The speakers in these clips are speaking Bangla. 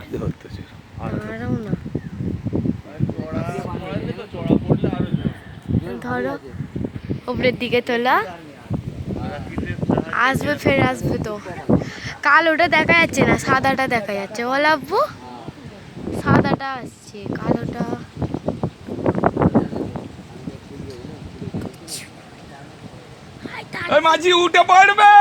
খিদে হচ্ছে না ধরো, উপরের দিকে তোলা। আসবে, ফের আসবে তো। কালোটা দেখা যাচ্ছে না, সাদাটা দেখা যাচ্ছে। বল আব্বু সাদাটা আসছে, কালোটা। মাঝি, উঠে পড়বে!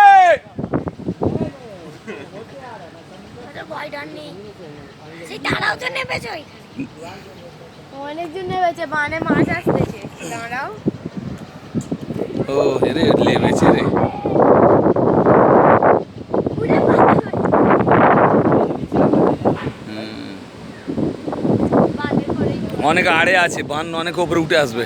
অনেকজন নেমেছে বানে মাছ আসতেছে। দাঁড়াও। ও রে। লেবেছে রে অনেক আড়ে আছে বান অনেক উপরে উঠে আসবে।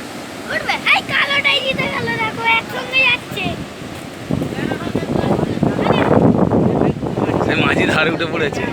উঠবে এই কালোটাই জিতে গেল দেখো একসঙ্গে যাচ্ছে। সে মাঝি ধারে উঠে পড়েছে।